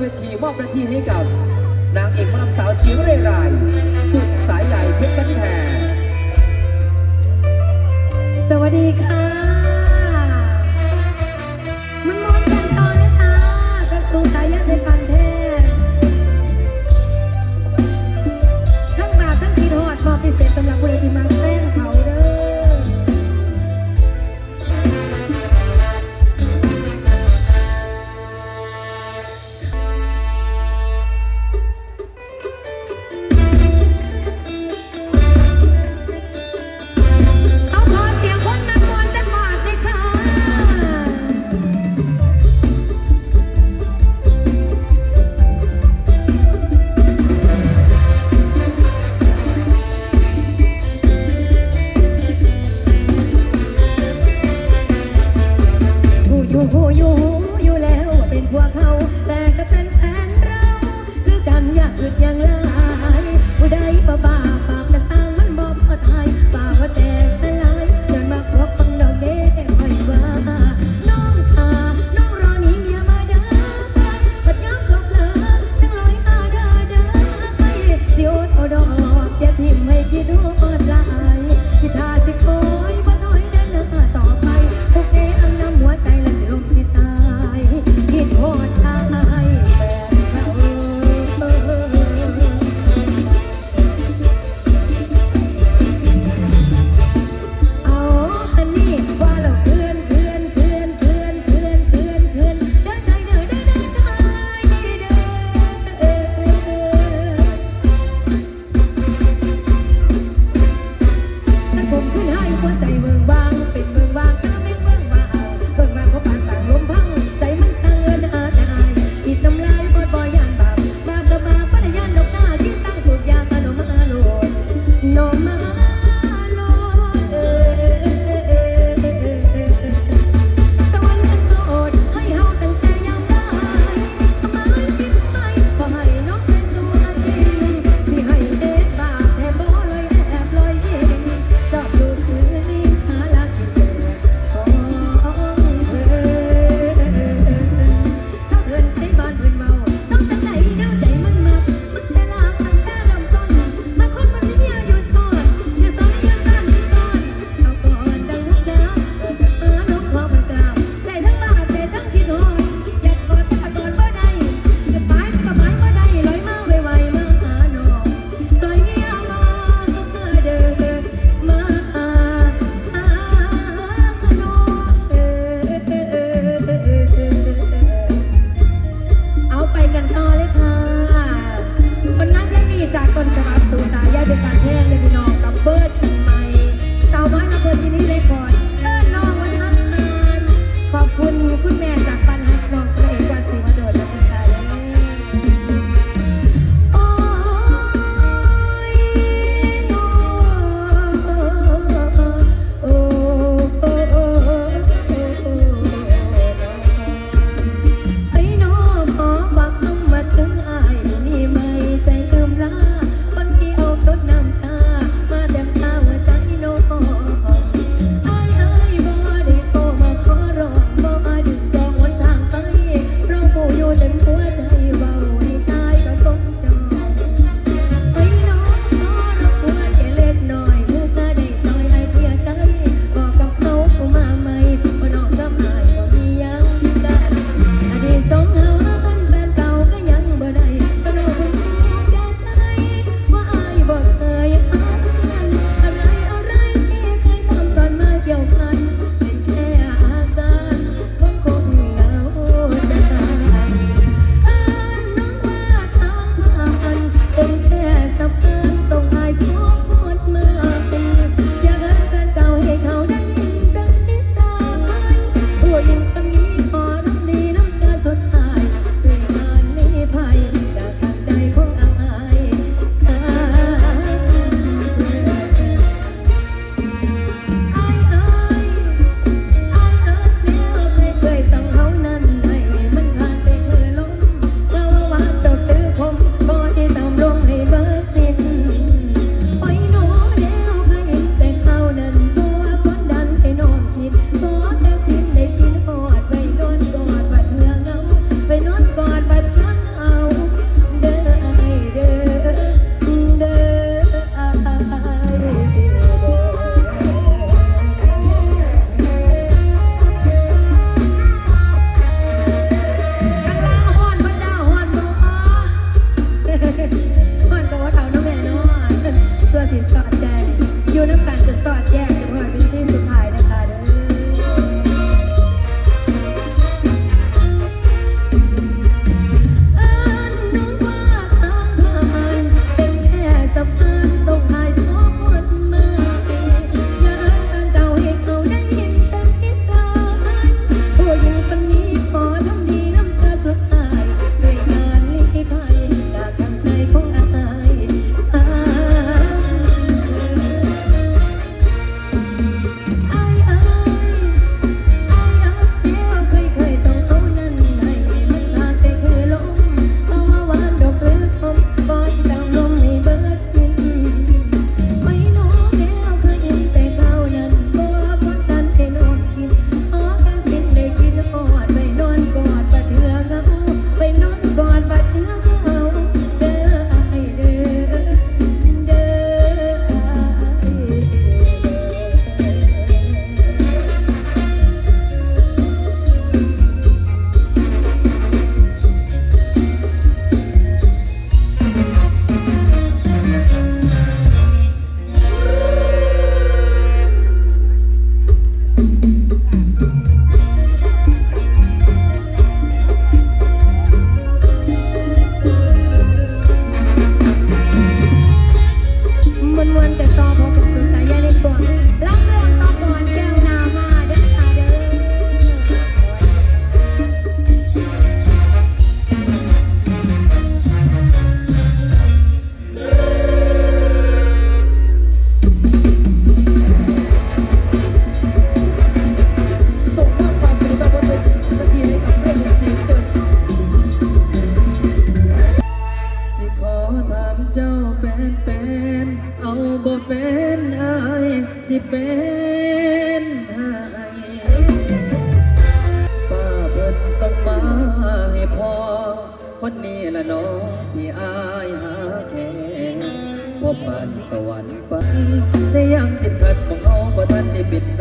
เวทีมอบหน้าที่ให้กับ นางเอกมอลำสาวเสียงเร่รายสุดสายใหญ่เพชรบ้านแพงสวัสดีค่ะ บ่ผ่านสวรรค์ไปแต่ยังติดขัดมองเอาบ่ทันได้เป็นแฟ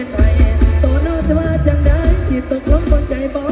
เป็นไผโตโนสว่าจังได้สิตกลงบนใจบ่